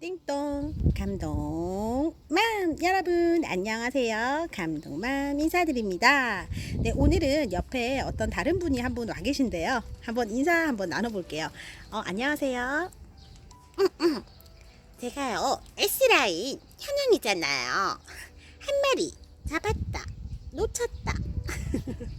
띵동 감동맘. 여러분 안녕하세요. 감동맘 인사드립니다. 네 오늘은 옆에 어떤 다른 분이 한 분 와 계신데요. 한번 인사 한번 나눠볼게요. 어 안녕하세요. 제가요 S라인 현영이잖아요. 한 마리 잡았다 놓쳤다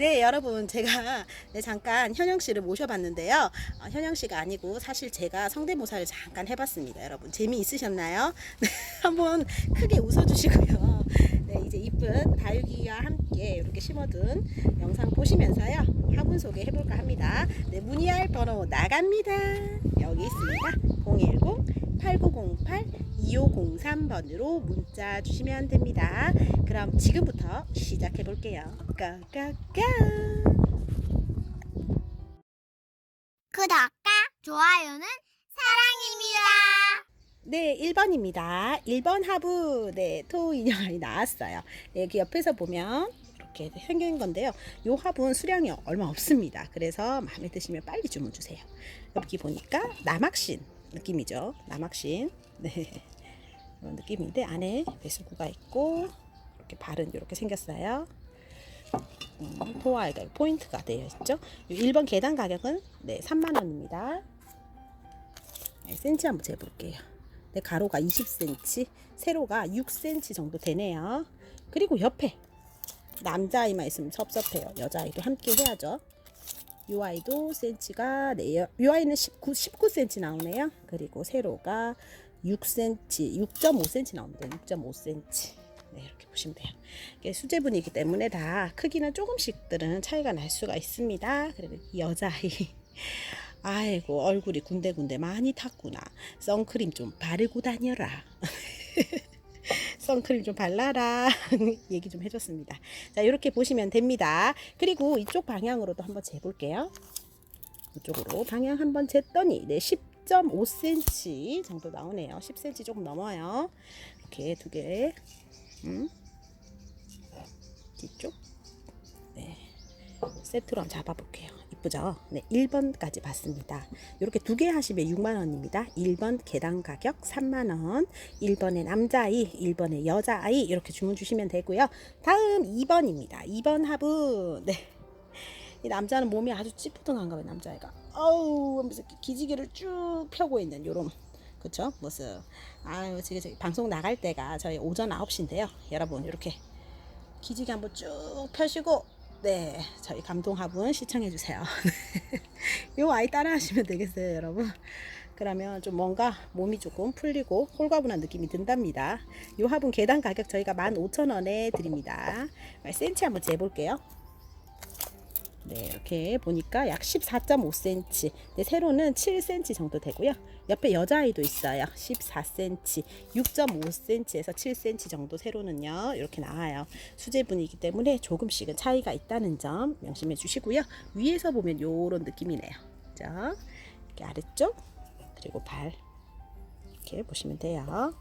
네, 여러분, 제가 네, 잠깐 현영 씨를 모셔봤는데요. 어, 현영 씨가 아니고 사실 제가 성대모사를 잠깐 해봤습니다. 여러분, 재미 있으셨나요? 네, 한번 크게 웃어주시고요. 네, 이제 이쁜 다육이와 함께 이렇게 심어둔 영상 보시면서요. 화분 소개 해볼까 합니다. 네, 문의할 번호 나갑니다. 여기 있습니다. 010 8908 2503번으로 문자 주시면 됩니다. 그럼 지금부터 시작해 볼게요. 까까까. 구독과 좋아요는 사랑입니다. 네, 1번입니다. 1번 하부 네, 토 인형이 나왔어요. 네, 그 옆에서 보면 이렇게 생긴 건데요. 요 화분 수량이 얼마 없습니다. 그래서 마음에 드시면 빨리 주문 주세요. 여기 보니까 남학신 느낌이죠. 남학신. 네. 그런 느낌인데 안에 배수구가 있고 이렇게 발은 이렇게 생겼어요. 음, 포화가 포인트가 되어 있죠. 1번 계단 가격은 네, 3만 원입니다. 네, 센치 한번 재볼게요. 네, 가로가 20cm, 세로가 6cm 정도 되네요. 그리고 옆에 남자아이만 있으면 섭섭해요. 여자아이도 함께 해야죠. 이 아이도 센치가 네, 여- 이 아이는 19, 19cm 나오네요. 그리고 세로가 6cm, 6.5cm 나옵니다. 6.5cm. 네, 이렇게 보시면 돼요. 이게 수제분이기 때문에 다 크기는 조금씩들은 차이가 날 수가 있습니다. 그리고 이 여자아이. 아이고, 얼굴이 군데군데 많이 탔구나. 선크림 좀 바르고 다녀라. 선크림 좀 발라라. 얘기 좀 해줬습니다. 자, 이렇게 보시면 됩니다. 그리고 이쪽 방향으로도 한번 재볼게요. 이쪽으로 방향 한번 쟀더니, 네, 10.5cm 정도 나오네요. 10cm 조금 넘어요. 이렇게 두 개. 음. 뒤쪽. 네. 세트로 한번 잡아볼게요. 이쁘죠? 네, 1번까지 봤습니다. 이렇게 두 개 하시면 6만 원입니다. 1번 개당 가격 3만 원. 1번에 남자아이, 1번에 여자아이 이렇게 주문 주시면 되고요. 다음 2번입니다. 2번 화분. 네. 이 남자는 몸이 아주 찌뿌둥한가 봐요, 남자애가. 어우, 하면서 기지개를 쭉 펴고 있는 요런 그쵸? 모습. 아유, 지금 저희 방송 나갈 때가 저희 오전 9시인데요. 여러분, 이렇게 기지개 한번 쭉 펴시고 네, 저희 감동합은 시청해 주세요. 요 아이 따라 하시면 되겠어요, 여러분. 그러면 좀 뭔가 몸이 조금 풀리고 홀가분한 느낌이 든답니다. 요 화분 계단 가격 저희가 15,000원에 드립니다. 센치 한번 재볼게요. 네, 이렇게 보니까 약 14.5cm. 네, 세로는 7cm 정도 되고요. 옆에 여자아이도 있어요. 14cm, 6.5cm에서 7cm 정도 세로는요. 이렇게 나와요. 수제분이기 때문에 조금씩은 차이가 있다는 점 명심해 주시고요. 위에서 보면 요런 느낌이네요. 자, 이렇게 아래쪽 그리고 발 이렇게 보시면 돼요.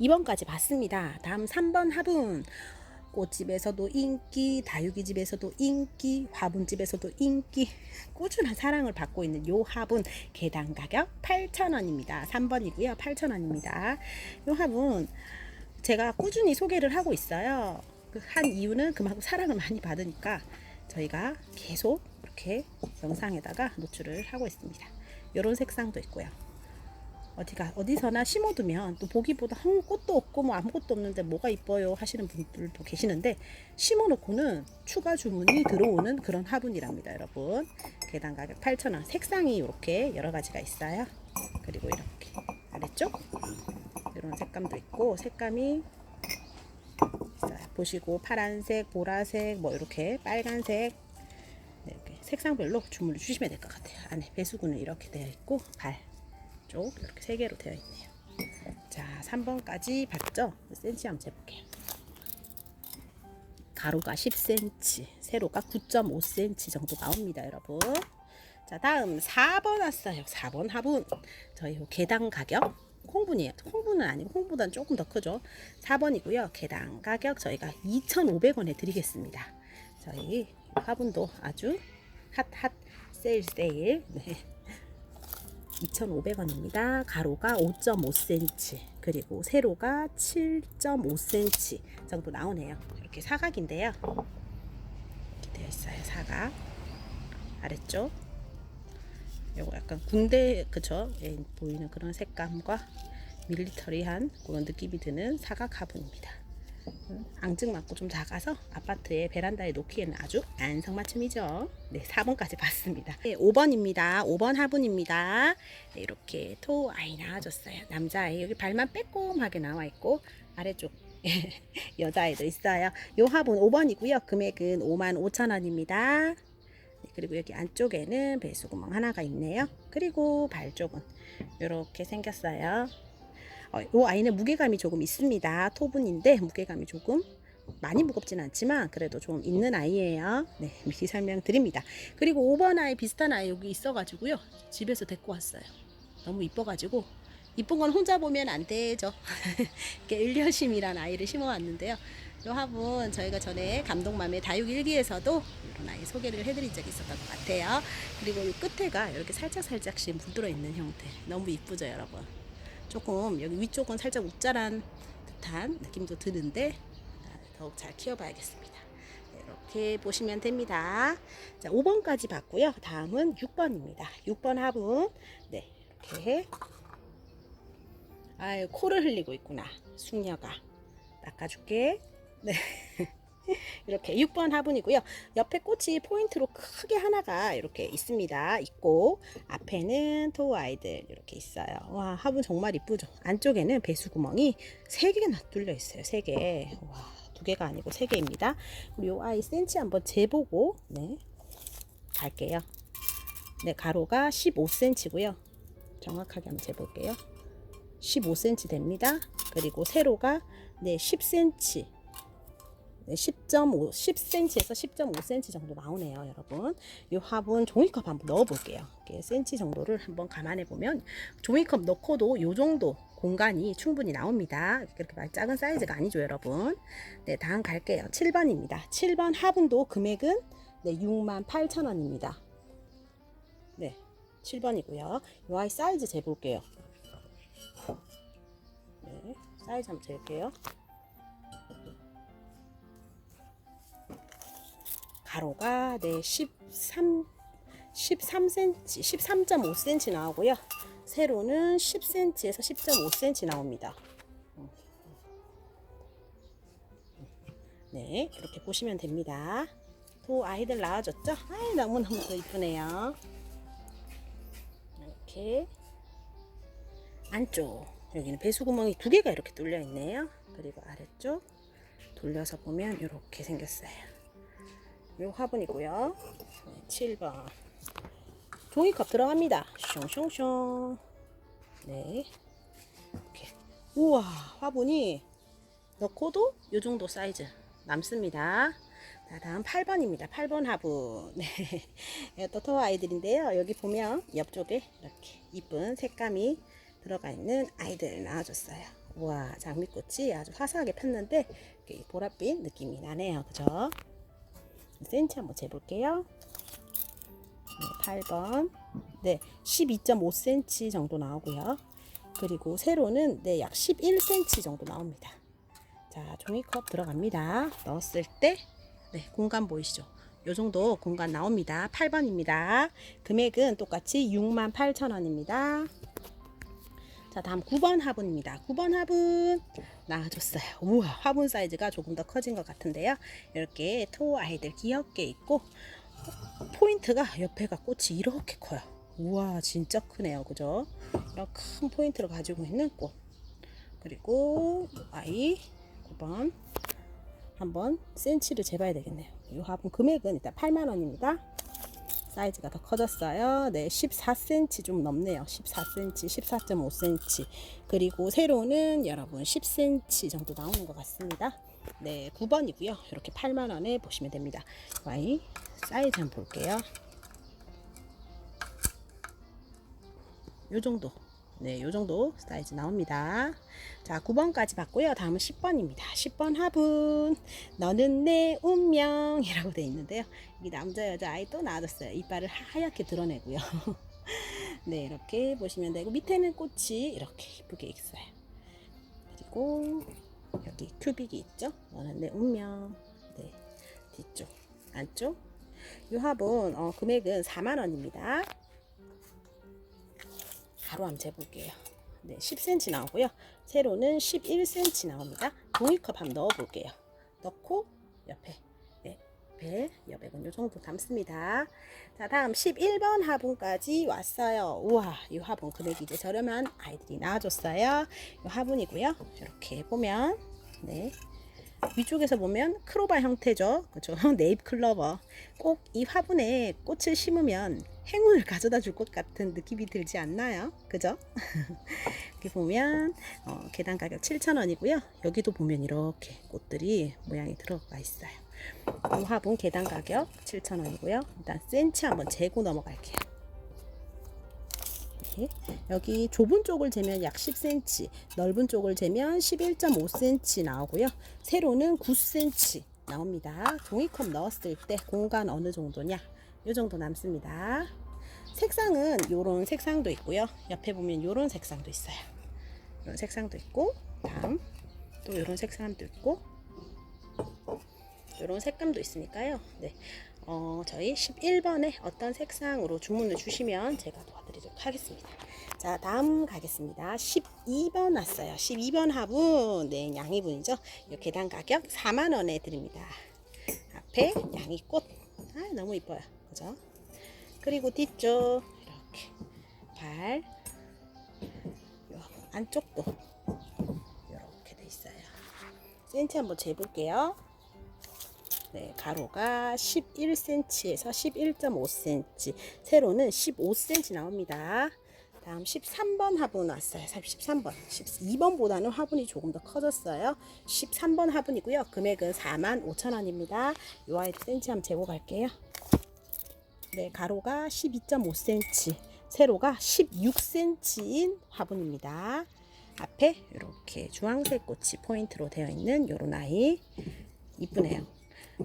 2번까지 봤습니다. 다음 3번 화분. 꽃집에서도 인기, 다육이 집에서도 인기, 화분집에서도 인기, 꾸준한 사랑을 받고 있는 요 화분 개당 가격 8,000원입니다. 3번이고요. 8,000원입니다. 요 화분 제가 꾸준히 소개를 하고 있어요. 그한 이유는 그만큼 사랑을 많이 받으니까 저희가 계속 이렇게 영상에다가 노출을 하고 있습니다. 이런 색상도 있고요. 어디가 어디서나 심어두면 또 보기보다 한 꽃도 없고 뭐 아무것도 없는데 뭐가 이뻐요 하시는 분들도 계시는데 심어놓고는 추가 주문이 들어오는 그런 화분이랍니다 여러분. 계단 가격 8,000원. 색상이 이렇게 여러 가지가 있어요. 그리고 이렇게. 아래쪽 이런 색감도 있고 색감이 있어요. 보시고 파란색 보라색 뭐 이렇게 빨간색. 네, 이렇게 색상별로 주문을 주시면 될 것 같아요. 안에 배수구는 이렇게 되어 있고 발 쪽 이렇게 세 개로 되어 있네요. 자, 3번까지 봤죠? 센치 한번 재볼게요. 가로가 10cm, 세로가 9.5cm 정도 나옵니다, 여러분. 자, 다음 4번 왔어요. 4번 화분. 저희 요 개당 가격 콩분이에요. 콩분은 아니고 콩보다는 조금 더 크죠. 4번이고요. 개당 가격 저희가 2,500원에 드리겠습니다. 저희 화분도 아주 핫핫 세일 세일. 네. 2,500원입니다. 가로가 5.5cm 그리고 세로가 7.5cm 정도 나오네요. 이렇게 사각인데요. 이렇게 되어 있어요. 사각 아래쪽. 요거 약간 군대 그쵸? 예, 보이는 그런 색감과 밀리터리한 그런 느낌이 드는 사각 화분입니다. 음, 앙증 맞고 좀 작아서 아파트의 베란다에 놓기에는 아주 안성맞춤이죠. 네, 4번까지 봤습니다. 네, 5번입니다. 5번 화분입니다. 네, 이렇게 토 아이 나와줬어요. 남자아이 여기 발만 빼꼼하게 나와 있고 아래쪽 여자아이도 있어요. 요 화분 5번이고요. 금액은 5만 5천 원입니다. 네, 그리고 여기 안쪽에는 배수구멍 하나가 있네요. 그리고 발 쪽은 이렇게 생겼어요. 어, 이 아이는 무게감이 조금 있습니다. 토분인데 무게감이 조금 많이 무겁진 않지만 그래도 좀 있는 아이예요. 네, 미리 설명드립니다. 그리고 5번 아이 비슷한 아이 여기 있어가지고요. 집에서 데리고 왔어요. 너무 이뻐가지고 이쁜 건 혼자 보면 안 되죠. 이렇게 일려심이란 아이를 심어왔는데요. 이 화분 저희가 전에 감동맘의 다육 일기에서도 이런 아이 소개를 해드린 적이 있었던 것 같아요. 그리고 이 끝에가 이렇게 살짝 살짝씩 물들어 있는 형태 너무 이쁘죠, 여러분. 조금 여기 위쪽은 살짝 웃자란 듯한 느낌도 드는데 아, 더욱 잘 키워봐야겠습니다. 네, 이렇게 보시면 됩니다. 자, 5번까지 봤고요. 다음은 6번입니다. 6번 화분. 네, 이렇게. 아유, 코를 흘리고 있구나. 숙녀가. 닦아줄게. 네. 이렇게 6번 화분이고요. 옆에 꽃이 포인트로 크게 하나가 이렇게 있습니다. 있고 앞에는 토 아이들 이렇게 있어요. 와 화분 정말 이쁘죠. 안쪽에는 배수구멍이 3개나 뚫려 있어요. 3개. 와, 두 개가 아니고 3개입니다. 그리고 이 아이 센치 한번 재보고 네 갈게요. 네 가로가 15cm고요. 정확하게 한번 재볼게요. 15cm 됩니다. 그리고 세로가 네 10cm 네, 10.5, 10cm에서 10.5cm 정도 나오네요, 여러분. 이 화분 종이컵 한번 넣어볼게요. 이렇게 cm 정도를 한번 감안해 보면 종이컵 넣고도 이 정도 공간이 충분히 나옵니다. 그렇게 말 작은 사이즈가 아니죠, 여러분. 네, 다음 갈게요. 7번입니다. 7번 화분도 금액은 네, 68,000원입니다. 네, 7번이고요. 이 아이 사이즈 재볼게요. 네, 사이즈 한번 재볼게요. 가로가 네 13, 13cm, 13.5cm 나오고요. 세로는 10cm에서 10.5cm 나옵니다. 네, 이렇게 보시면 됩니다. 또 아이들 나와줬죠? 아이, 너무너무 더 이쁘네요. 이렇게 안쪽 여기는 배수구멍이 두 개가 이렇게 뚫려 있네요. 그리고 아래쪽 돌려서 보면 이렇게 생겼어요. 요 화분이고요. 네, 7번. 종이컵 들어갑니다. 숑숑숑. 네. 이렇게. 우와, 화분이 넣고도 요 정도 사이즈 남습니다. 자, 다음 8번입니다. 8번 화분. 네. 또토 아이들인데요. 여기 보면 옆쪽에 이렇게 이쁜 색감이 들어가 있는 아이들 나와줬어요. 우와, 장미꽃이 아주 화사하게 폈는데 보랏빛 느낌이 나네요. 그죠? 센치 한번 재볼게요. 네, 8번. 네, 12.5cm 정도 나오고요. 그리고 세로는 네, 약 11cm 정도 나옵니다. 자, 종이컵 들어갑니다. 넣었을 때 네, 공간 보이시죠? 요 정도 공간 나옵니다. 8번입니다. 금액은 똑같이 68,000원입니다. 자, 다음 9번 화분입니다. 9번 화분 나와줬어요. 우와, 화분 사이즈가 조금 더 커진 것 같은데요. 이렇게 토 아이들 귀엽게 있고 포인트가 옆에가 꽃이 이렇게 커요. 우와, 진짜 크네요. 그죠? 이런 큰 포인트를 가지고 있는 꽃. 그리고 아이 9번 한번 센치를 재봐야 되겠네요. 이 화분 금액은 일단 8만 원입니다. 사이즈가 더 커졌어요. 네, 14cm 좀 넘네요. 14cm, 14.5cm. 그리고 세로는 여러분 10cm 정도 나오는 것 같습니다. 네, 9번이고요. 이렇게 8만 원에 보시면 됩니다. 와이 사이즈 한번 볼게요. 요 정도. 네, 요 정도 사이즈 나옵니다. 자, 9번까지 봤고요. 다음은 10번입니다. 10번 화분. 너는 내 운명이라고 되어 있는데요. 이 남자, 여자 아이 또 나와줬어요. 이빨을 하얗게 드러내고요. 네, 이렇게 보시면 되고 밑에는 꽃이 이렇게 이쁘게 있어요. 그리고 여기 큐빅이 있죠? 이거는 네, 운명. 네, 뒤쪽, 안쪽. 이 화분 어, 금액은 4만 원입니다. 바로 한번 재볼게요. 네, 10cm 나오고요. 세로는 11cm 나옵니다. 종이컵 한번 넣어볼게요. 넣고 옆에 네, 옆에 여백은 요 정도 담습니다. 자, 다음 11번 화분까지 왔어요. 우와, 이 화분 금액이 이제 저렴한 아이들이 나와줬어요. 이 화분이고요. 이렇게 보면 네. 위쪽에서 보면 크로바 형태죠. 그죠? 네잎 클로버. 꼭 이 화분에 꽃을 심으면 행운을 가져다 줄 것 같은 느낌이 들지 않나요? 그죠? 여기 보면 어, 계단 가격 7,000원이고요. 여기도 보면 이렇게 꽃들이 모양이 들어가 있어요. 이 화분 계단 가격 7,000원이고요. 일단 센치 한번 재고 넘어갈게요. 네. 여기 좁은 쪽을 재면 약 10cm, 넓은 쪽을 재면 11.5cm 나오고요. 세로는 9cm 나옵니다. 종이컵 넣었을 때 공간 어느 정도냐? 이 정도 남습니다. 색상은 요런 색상도 있고요. 옆에 보면 요런 색상도 있어요. 이런 색상도 있고, 다음 또 요런 색상도 있고, 요런 색감도 있으니까요. 네. 어, 저희 11번에 어떤 색상으로 주문을 주시면 제가 도와드리도록 하겠습니다. 자, 다음 가겠습니다. 12번 왔어요. 12번 화분, 네, 양이분이죠. 이 계단 가격 4만원에 드립니다. 앞에 양이꽃. 아, 너무 이뻐요. 그죠? 그리고 뒤쪽, 이렇게. 발. 요 안쪽도 이렇게 돼 있어요. 센치 한번 재볼게요. 네, 가로가 11cm에서 11.5cm, 세로는 15cm 나옵니다. 다음 13번 화분 왔어요. 13번. 12번보다는 화분이 조금 더 커졌어요. 13번 화분이고요. 금액은 45,000원입니다. 이 아이들 센치 한번 재고 갈게요. 네, 가로가 12.5cm, 세로가 16cm인 화분입니다. 앞에 이렇게 주황색 꽃이 포인트로 되어 있는 요런 아이. 이쁘네요.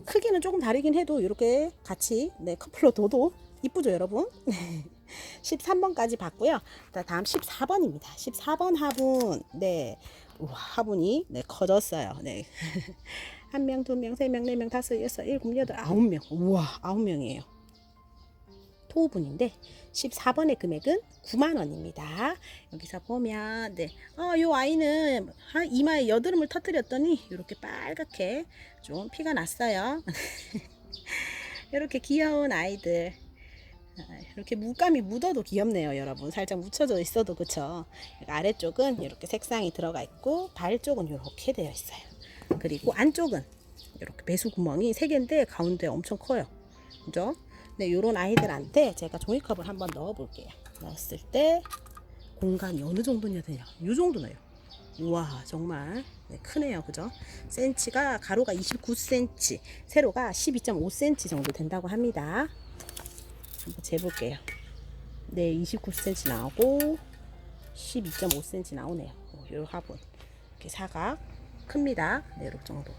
크기는 조금 다르긴 해도 이렇게 같이 네, 커플로 둬도 이쁘죠 여러분? 13번까지 봤고요. 자, 다음 14번입니다. 14번 화분. 네. 우와, 화분이 네, 커졌어요. 네. 한 명, 두 명, 세 명, 네 명, 다섯, 여섯, 일곱, 여덟, 아홉 명. 우와 아홉 명이에요 토분인데 14번의 금액은 9만 원입니다. 여기서 보면 네, 어, 요 아이는 한 이마에 여드름을 터뜨렸더니 이렇게 빨갛게 좀 피가 났어요. 이렇게 귀여운 아이들. 아, 이렇게 물감이 묻어도 귀엽네요, 여러분. 살짝 묻혀져 있어도 그쵸? 아래쪽은 이렇게 색상이 들어가 있고 발 쪽은 이렇게 되어 있어요. 그리고 안쪽은 이렇게 배수 구멍이 세 개인데 가운데 엄청 커요. 그죠? 네, 요런 아이들한테 제가 종이컵을 한번 넣어 볼게요. 넣었을 때 공간이 어느 정도냐 되냐. 요 정도네요. 우와, 정말 네, 크네요. 그죠? 센치가 가로가 29cm, 세로가 12.5cm 정도 된다고 합니다. 한번 재볼게요. 네, 29cm 나오고 12.5cm 나오네요. 어, 요 화분. 이렇게 사각 큽니다. 네, 이렇게 정도.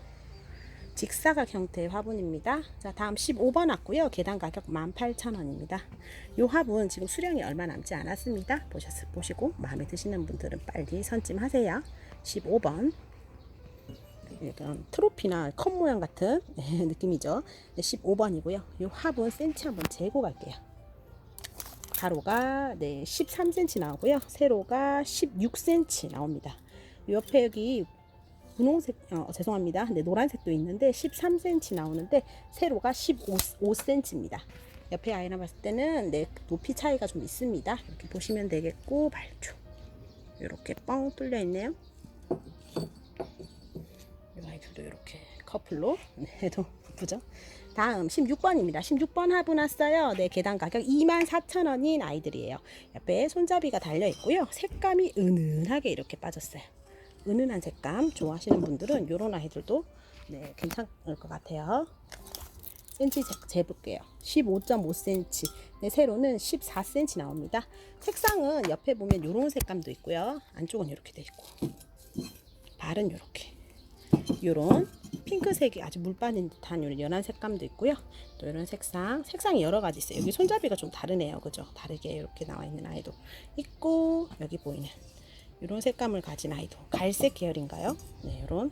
직사각 형태의 화분입니다. 자, 다음 15번 왔고요. 계단 가격 18,000원입니다. 이 화분 지금 수량이 얼마 남지 않았습니다. 보셨, 보시고 마음에 드시는 분들은 빨리 선찜하세요. 15번. 약간 트로피나 컵 모양 같은 느낌이죠. 네, 15번이고요. 이 화분 센치 한번 재고 갈게요. 가로가 네, 13cm 나오고요. 세로가 16cm 나옵니다. 옆에 여기 분홍색 어, 죄송합니다. 네, 노란색도 있는데 13cm 나오는데 세로가 15cm입니다. 옆에 아이랑 봤을 때는 네, 높이 차이가 좀 있습니다. 이렇게 보시면 되겠고 발초 이렇게 뻥 뚫려 있네요. 이 아이들도 이렇게 커플로 네, 해도 예쁘죠? 다음 16번입니다. 16번 화분 왔어요. 네, 계단 가격 24,000원인 아이들이에요. 옆에 손잡이가 달려 있고요. 색감이 은은하게 이렇게 빠졌어요. 은은한 색감 좋아하시는 분들은 이런 아이들도 네, 괜찮을 것 같아요. 센치 재- 재볼게요. 15.5cm. 네, 세로는 14cm 나옵니다. 색상은 옆에 보면 이런 색감도 있고요. 안쪽은 이렇게 돼 있고 발은 이렇게. 이런 핑크색이 아주 물 빠진 듯한 이런 연한 색감도 있고요. 또 이런 색상, 색상이 여러 가지 있어요. 여기 손잡이가 좀 다르네요. 그죠? 다르게 이렇게 나와 있는 아이도 있고 여기 보이는 이런 색감을 가진 아이도 갈색 계열인가요? 네, 이런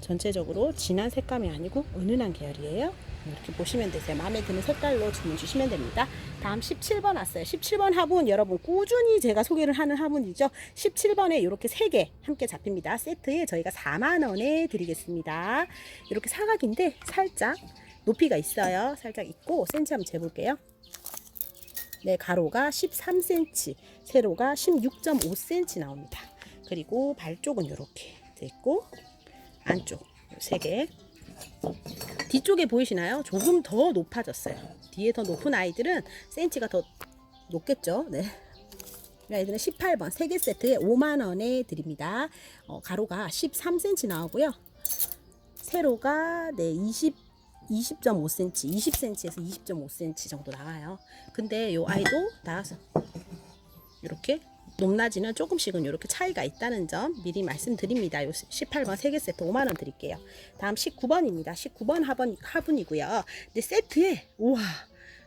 전체적으로 진한 색감이 아니고 은은한 계열이에요. 이렇게 보시면 되세요. 마음에 드는 색깔로 주문 주시면 됩니다. 다음 17번 왔어요. 17번 화분 여러분 꾸준히 제가 소개를 하는 화분이죠. 17번에 이렇게 3개 함께 잡힙니다. 세트에 저희가 4만 원에 드리겠습니다. 이렇게 사각인데 살짝 높이가 있어요. 살짝 있고 센치 한번 재볼게요. 네, 가로가 13cm, 세로가 16.5cm 나옵니다. 그리고 발 쪽은 이렇게 돼 있고 안쪽 세 개. 뒤쪽에 보이시나요? 조금 더 높아졌어요. 뒤에 더 높은 아이들은 센치가 더 높겠죠. 네. 이 아이들은 18번 3개 세트에 5만 원에 드립니다. 어, 가로가 13cm 나오고요. 세로가 네, 20 20.5cm, 20cm에서 20.5cm 정도 나와요. 근데 요 아이도 나와서 이렇게 높낮이는 조금씩은 이렇게 차이가 있다는 점 미리 말씀드립니다. 요 18번 3개 세트 5만 원 드릴게요. 다음 19번입니다. 19번 하분, 화분이고요. 근데 세트에 우와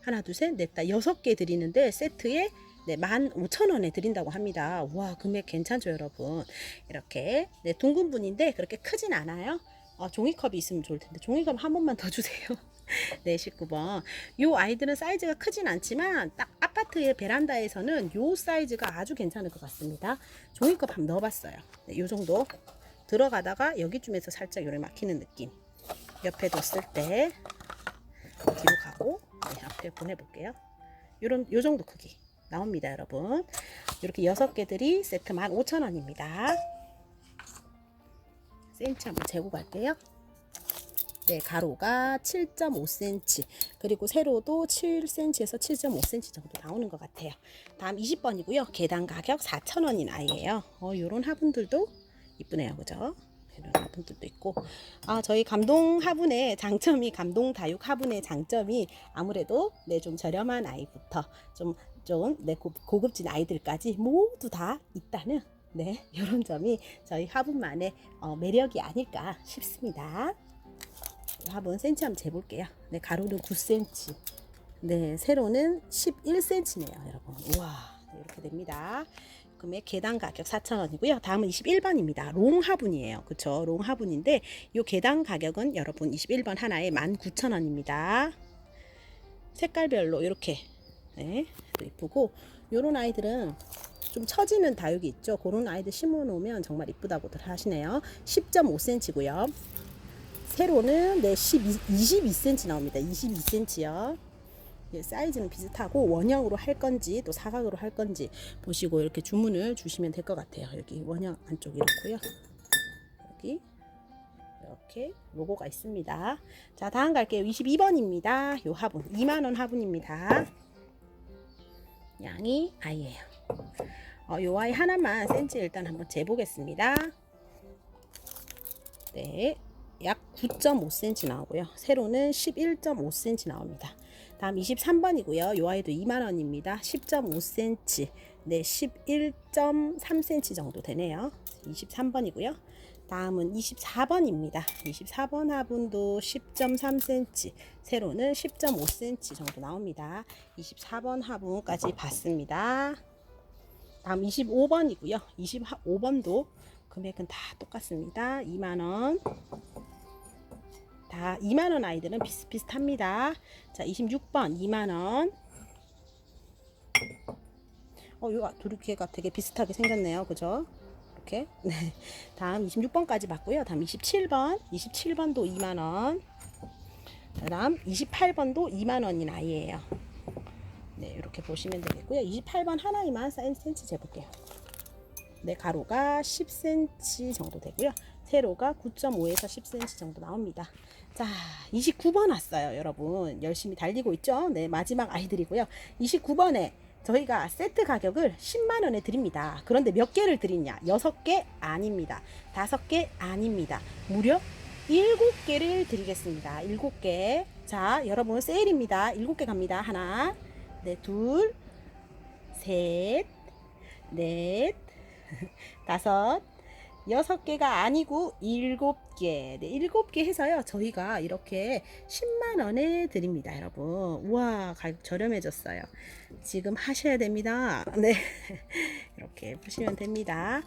하나 둘 셋 넷다 여섯 개 드리는데 세트에 네, 15,000원에 드린다고 합니다. 와, 금액 괜찮죠, 여러분? 이렇게 네, 둥근 분인데 그렇게 크진 않아요. 아, 종이컵이 있으면 좋을 텐데 종이컵 한 번만 더 주세요. 네, 19번. 요 아이들은 사이즈가 크진 않지만 딱 아파트의 베란다에서는 요 사이즈가 아주 괜찮을 것 같습니다. 종이컵 한번 넣어봤어요. 네, 요 정도 들어가다가 여기쯤에서 살짝 요래 막히는 느낌. 옆에 뒀을 때 뒤로 가고 네, 앞에 보내볼게요. 요런 요 정도 크기 나옵니다, 여러분. 이렇게 여섯 개들이 세트 15,000원입니다. 센치 한번 재고 갈게요. 네, 가로가 7.5cm, 그리고 세로도 7cm에서 7.5cm 정도 나오는 것 같아요. 다음 20번이고요. 계단 가격 4,000원인 아이예요. 어, 요런 화분들도 이쁘네요. 그죠? 이런 화분들도 있고. 아, 저희 감동 화분의 장점이, 감동 다육 화분의 장점이 아무래도 네, 좀 저렴한 아이부터 좀, 좀, 네, 고, 고급진 아이들까지 모두 다 있다는 네, 이런 점이 저희 화분만의 어, 매력이 아닐까 싶습니다. 화분 센치 한번 재볼게요. 네, 가로는 9cm. 네, 세로는 11cm네요, 여러분. 우와, 네, 이렇게 됩니다. 금액 계단 가격 4,000원이고요. 다음은 21번입니다. 롱 화분이에요. 그쵸? 롱 화분인데 이 계단 가격은 여러분 21번 하나에 19,000원입니다. 색깔별로 이렇게 네, 또 이쁘고 요런 아이들은 좀 처지는 다육이 있죠. 그런 아이들 심어 놓으면 정말 이쁘다고들 하시네요. 10.5cm고요. 세로는 네 12, 22cm 나옵니다. 22cm요. 예, 사이즈는 비슷하고 원형으로 할 건지 또 사각으로 할 건지 보시고 이렇게 주문을 주시면 될 것 같아요. 여기 원형 안쪽 이렇고요. 여기 이렇게 로고가 있습니다. 자 다음 갈게요. 22번입니다. 요 화분 2만원 화분입니다. 양이 아이예요. 어, 요 아이 하나만 센치 일단 한번 재보겠습니다. 네, 약 9.5cm 나오고요. 세로는 11.5cm 나옵니다. 다음 23번이고요. 요 아이도 2만원입니다. 10.5cm, 네, 11.3cm 정도 되네요. 23번이고요. 다음은 24번입니다. 24번 화분도 10.3cm, 세로는 10.5cm 정도 나옵니다. 24번 화분까지 봤습니다. 다음 25번이고요. 25번도 금액은 다 똑같습니다. 2만원. 다 2만원 아이들은 비슷비슷합니다. 자, 26번 2만원. 어, 요두 개가 되게 비슷하게 생겼네요. 그죠? 이렇게. 네. 다음 26번까지 봤고요. 다음 27번. 27번도 2만원. 다음 28번도 2만원인 아이예요. 네, 이렇게 보시면 되겠고요. 28번 하나에만 센치 재볼게요. 네, 가로가 10cm 정도 되고요. 세로가 9.5에서 10cm 정도 나옵니다. 자, 29번 왔어요, 여러분. 열심히 달리고 있죠? 네, 마지막 아이들이고요. 29번에 저희가 세트 가격을 10만 원에 드립니다. 그런데 몇 개를 드리냐? 6개 아닙니다. 5개 아닙니다. 무려 7개를 드리겠습니다. 7개. 자, 여러분 세일입니다. 7개 갑니다. 하나, 네, 둘, 셋, 넷, 다섯, 여섯 개가 아니고 일곱 개. 네, 일곱 개 해서요. 저희가 이렇게 10만 원에 드립니다, 여러분. 우와, 가격 저렴해졌어요. 지금 하셔야 됩니다. 네. 이렇게 보시면 됩니다.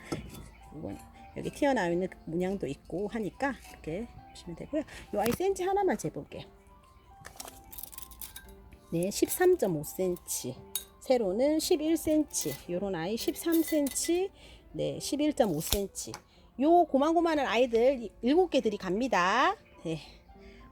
이건 여기 튀어나와 있는 문양도 있고 하니까 이렇게 보시면 되고요. 이 아이 센치 하나만 재볼게요. 네, 13.5cm. 세로는 11cm. 요런 아이 13cm. 네, 11.5cm. 요 고만고만한 아이들 7개 들이 갑니다. 네.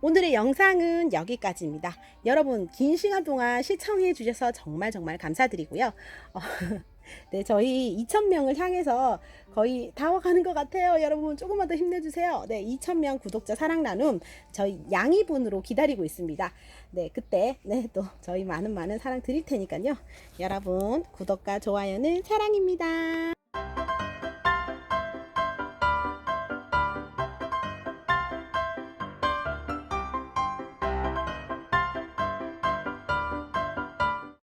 오늘의 영상은 여기까지입니다. 여러분, 긴 시간 동안 시청해 주셔서 정말 정말 감사드리고요. 어, 네, 저희 2,000명을 향해서 거의 다 와가는 것 같아요. 여러분, 조금만 더 힘내주세요. 네, 2,000명 구독자 사랑 나눔 저희 양이분으로 기다리고 있습니다. 네, 그때, 네, 또 저희 많은 많은 사랑 드릴 테니까요. 여러분, 구독과 좋아요는 사랑입니다.